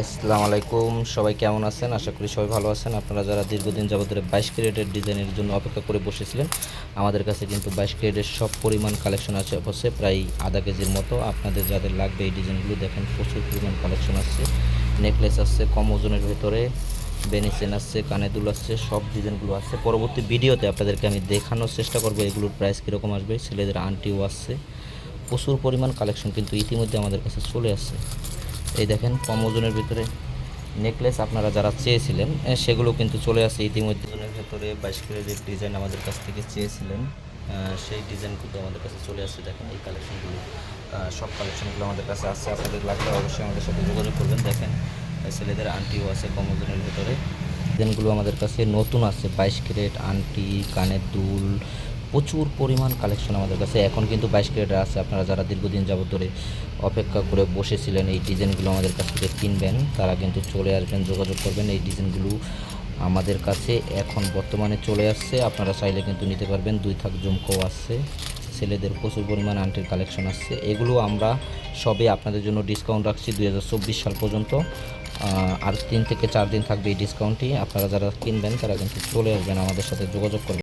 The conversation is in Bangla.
আসসালামু আলাইকুম। সবাই কেমন আছেন? আশা করি সবাই ভালো আছেন। আপনারা যারা দীর্ঘদিন যাবত ধরে বাইশ ক্যারেটের ডিজাইনের জন্য অপেক্ষা করে বসেছিলেন, আমাদের কাছে কিন্তু বাইশ ক্যারেটের সব পরিমাণ কালেকশন আছে। অবশ্যই প্রায় আধা কেজির মতো আপনাদের যাদের লাগবে এই ডিজাইনগুলো দেখেন, প্রচুর পরিমাণ কালেকশন আসছে নেকলেস আসছে কম ওজনের ভেতরে বেনিসেন আসছে কানে দুল আসছে সব ডিজাইনগুলো আসছে পরবর্তী ভিডিওতে আপনাদেরকে আমি দেখানোর চেষ্টা করব এগুলোর প্রাইস কীরকম আসবে। ছেলেদের আন্টিও আসছে প্রচুর পরিমাণ কালেকশন কিন্তু ইতিমধ্যে আমাদের কাছে চলে আসছে। এই দেখেন, কম ওজনের ভিতরে নেকলেস আপনারা যারা চেয়েছিলেন সেগুলো কিন্তু চলে আসে ইতিমধ্যে। ওজনের ভেতরে বাইশ ক্যারেটের ডিজাইন আমাদের কাছ থেকে চেয়েছিলেন সেই ডিজাইনগুলো আমাদের কাছে চলে আসছে দেখেন এই কালেকশনগুলো সব কালেকশনগুলো আমাদের কাছে আসছে আপনাদের লাগলে অবশ্যই আমাদের সাথে যোগাযোগ করবেন। দেখেন ছেলেদের আন্টিও আছে কম ওজনের ভেতরে। ডিজাইনগুলো আমাদের কাছে নতুন আছে। বাইশ ক্যারেট আন্টি কানের দুল প্রচুর পরিমাণ কালেকশন আমাদের কাছে। এখন কিন্তু বাইশ ক্যারেটের আছে। আপনারা যারা দীর্ঘদিন যাবত ধরে অপেক্ষা করে বসেছিলেন এই ডিজাইনগুলো আমাদের কাছ থেকে কিনবেন, তারা কিন্তু চলে আসবেন, যোগাযোগ করবেন। এই ডিজাইনগুলো আমাদের কাছে এখন বর্তমানে চলে আসছে। আপনারা চাইলে কিন্তু নিতে পারবেন। দুই থাক জমকো আসছে ছেলেদের প্রচুর পরিমাণ আন্টির কালেকশন আসছে এগুলো আমরা সবে আপনাদের জন্য ডিসকাউন্ট রাখছি দুই হাজার চব্বিশ সাল পর্যন্ত। আর তিন থেকে চার দিন থাকবে এই ডিসকাউন্টটি আপনারা যারা কিনবেন, তারা কিন্তু চলে আসবেন। আমাদের সাথে যোগাযোগ করবেন।